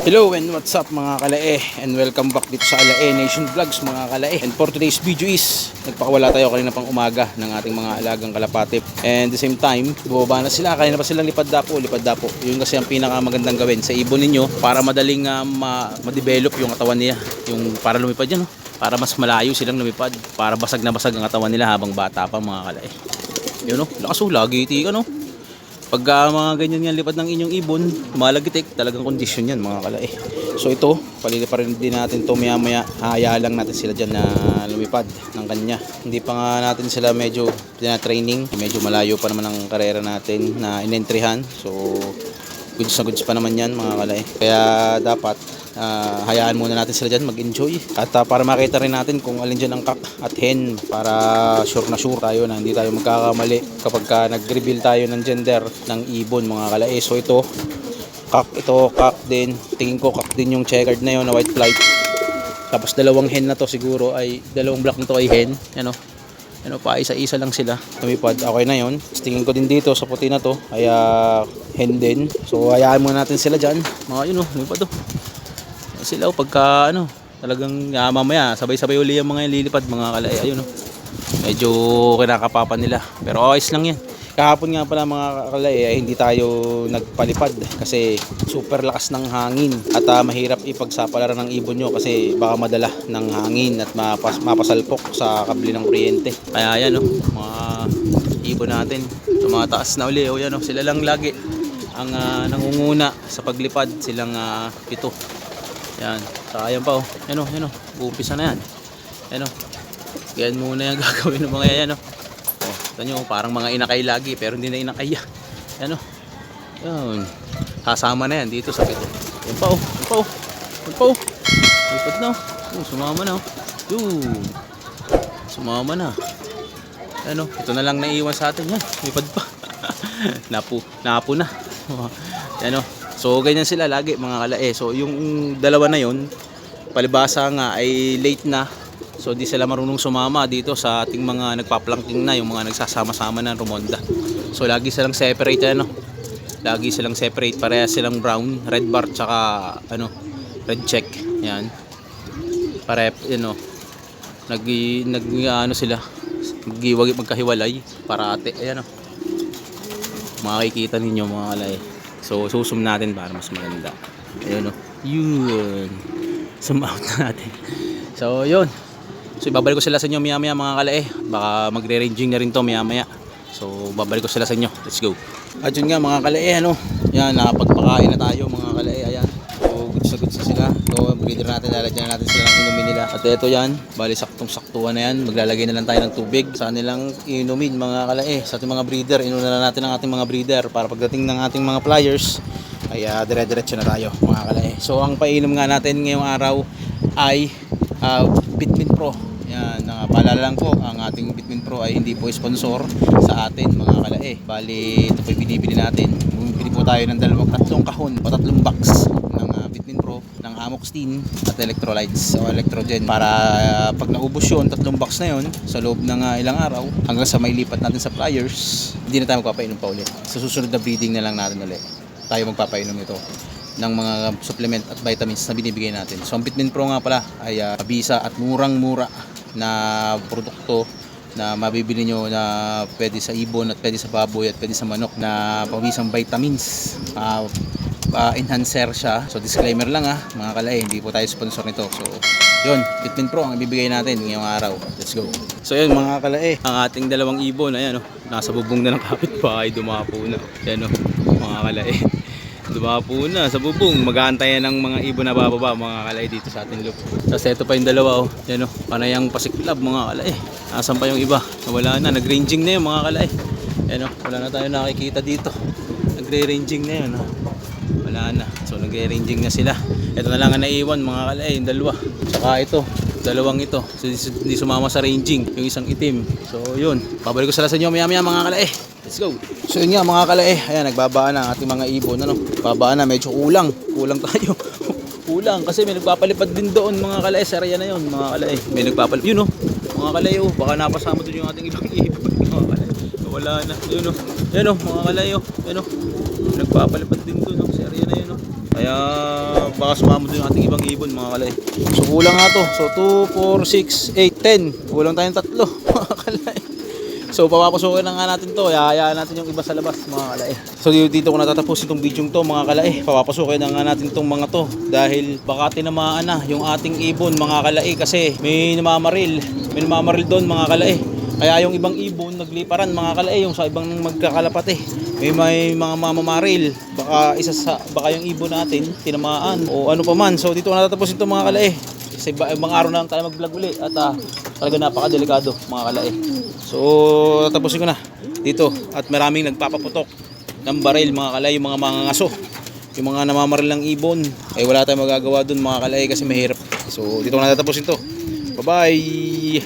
Hello and what's up mga kalae? And welcome back dito sa Alae Nation Vlogs mga kalae. And for today's video is nagpakawala tayo kanina pang umaga ng ating mga alagang kalapatip and the same time bumaba na sila. Kanina pa silang lipad dapo lipad dapo. Yun kasi ang pinakamagandang gawin sa ibon ninyo para madaling uh, ma- ma-develop yung katawan niya. Yung para lumipad yan no? para mas malayo silang lumipad. Para basag na basag ang katawan nila habang bata pa mga kalae. Yun no? Lakas oh lagi ka no Pagka mga ganyan yan lipad ng inyong ibon, lumalagitik, talagang kondisyon yan mga kalae. So ito, palili pa rin din natin to maya maya, haya lang natin sila dyan na lumipad ng kanya. Hindi pa nga natin sila medyo training, medyo malayo pa naman ang karera natin na inentryhan. So goods na goods pa naman yan mga kalae. Kaya dapat ah, hayaan muna natin sila dyan mag-enjoy. At ah, para makita rin natin kung alin dyan ang kak at hen para sure na sure tayo na hindi tayo magkakamali kapag ka nag-reveal tayo ng gender ng ibon mga kalae. So ito, kak ito, kak din. Tingin ko kak din yung checkered na yun na white flight. Tapos dalawang hen na to siguro ay dalawang black na to ay hen. Ano? Ano pa isa-isa lang sila. Tumipad. Okay na 'yon. Tingin ko din dito sa puti na to ay ah, hen din. So hayaan muna natin sila diyan. Mga yun oh, lumipad oh. Sila oh pagka ano, talagang ah, mamaya sabay-sabay uli yung mga lilipad mga kalay. Ayun oh. Medyo kinakapapan nila. Pero ayos lang 'yan. Kahapon nga pala mga kalay ay hindi tayo nagpalipad kasi super lakas ng hangin at ah, mahirap ipagsapalaran ng ibon nyo kasi baka madala ng hangin at mapas mapasalpok sa kabli ng kuryente. Kaya yan oh, mga ibon natin tumataas na uli. Oh, yan oh, sila lang lagi ang ah, nangunguna sa paglipad silang ah, pito. Yan, sayang pa oh. Yan oh, yan oh, uumpisa na yan. Yan oh. Yan muna yung gagawin ng mga yan oh. Oh, ito nyo, parang mga inakay lagi pero hindi na inakay oh. Yan. Kasama na yan dito sa pito. Yan pa oh. Yan pa oh. Yan pa oh. Lipad na oh. Oh, sumama na oh. Yun. Sumama na. Ano, ito na lang naiwan sa atin yan. Lipad pa. napu, napu na. ano, so ganyan sila lagi mga kalae. So yung dalawa na yon palibasa nga ay late na. So di sila marunong sumama dito sa ating mga nagpa-planking na, yung mga nagsasama-sama ng Rumonda. So lagi silang separate ano. Lagi silang separate, parehas silang brown, red bar tsaka ano, red check. Yan. Pare, ano, nag nag ano sila, maghiwag magkahiwalay para ate. Ayan oh. Makikita ninyo mga kalay. So susum natin para mas maganda. Ayun oh. Yun. Zoom out na natin. So yun. So ibabalik ko sila sa inyo maya maya mga kalay. Baka magre-ranging na rin to maya maya. So babalik ko sila sa inyo. Let's go. At yun nga mga kalay ano. Yan nakapagpakain na tayo mga kalay. Ayan. So goods na goods na sila. So breeder natin lalagyan na natin sila ng inumin nila. At ito yan. Bali saktong saktuhan na yan. Maglalagay na lang tayo ng tubig. Sa nilang inumin mga kalay. Sa ating mga breeder. Inuna na natin ang ating mga breeder. Para pagdating ng ating mga flyers ay uh, dire-diretso na tayo mga kalay. So ang painom nga natin ngayong araw ay uh, Bitmin Pro. Yan, uh, paalala lang po, ang ating Bitmin Pro ay hindi po sponsor sa atin mga kalae. Bali, ito po binibili natin. Bumibili po tayo ng dalawang tatlong kahon o tatlong box ng uh, Bitmin Pro ng Amoxtin at electrolytes o electrogen para uh, pag naubos yun, tatlong box na yun sa loob ng uh, ilang araw hanggang sa may lipat natin sa flyers, hindi na tayo magpapainom pa ulit. Sa susunod na breeding na lang natin ulit tayo magpapainom ito ng mga supplement at vitamins na binibigay natin. So ang Bitmin Pro nga pala ay uh, mabisa at murang-mura na produkto na mabibili nyo na pwede sa ibon at pwede sa baboy at pwede sa manok na pabisang vitamins. Uh, uh, enhancer siya. So disclaimer lang ah, mga kalay, hindi po tayo sponsor nito. So yun, Bitmin Pro ang ibibigay natin ngayong araw. Let's go. So yun mga kalay, ang ating dalawang ibon, ayan oh, nasa bubong na ng kapitbahay, dumapo na. Yan oh, mga kalay. Dumapo na sa bubong. Mag-aantayan ng mga ibon na bababa mga kalay dito sa ating loop. Tapos ito pa yung dalawa oh. Yan oh. Panayang pasiklab mga kalay. Asan pa yung iba? Wala na. Nag-ranging na yung mga kalay. Yan oh. Wala na tayo nakikita dito. Nagre-ranging na yun oh. Wala na. So nagre-ranging na sila. Ito na lang ang naiwan mga kalay. Yung dalawa. Tsaka ito. Dalawang ito. So, hindi sumama sa ranging. Yung isang itim. So yun. Pabalik ko sila sa inyo maya maya mga kalay. Let's go. So yun nga mga kalae, ayan nagbabaan na ating mga ibon ano. Babaan na medyo kulang. Kulang tayo. kulang kasi may nagpapalipad din doon mga kalae. Sa area na yun mga kalae. May nagpapalipad. Yun oh. Mga kalae oh. Baka napasama doon yung ating ibang ibon. Mga kalae. Wala na. Yun oh. Yun oh mga kalae oh. Yun oh. Nagpapalipad din doon oh. Sa area na yun oh. Kaya baka sumama yung ating ibang ibon mga kalay. So kulang nga to. So 2, 4, 6, 8, 10. Kulang tayong tatlo mga kalay. So papapasukin na nga natin to. Hayaan natin yung iba sa labas mga kalay. So dito ko natatapusin tong video to mga kalay. Papapasukin na nga natin tong mga to. Dahil baka tinamaan na yung ating ibon mga kalay. Kasi may namamaril. May namamaril doon mga kalay. Kaya yung ibang ibon nagliparan mga kalay. Yung sa ibang magkakalapate. May may mga mamamaril. Baka isa sa baka yung ibon natin tinamaan o ano pa man. So dito ko natatapusin to mga kalay. Kasi iba- ibang araw na lang tayo mag-vlog uli at ah, talaga napakadelikado mga kalai. So tatapusin ko na dito at maraming nagpapaputok ng baril mga kalay, yung mga mangangaso. Yung mga namamaril ng ibon, ay wala tayong magagawa dun mga kalay kasi mahirap. So dito ko na tatapusin to. Bye-bye!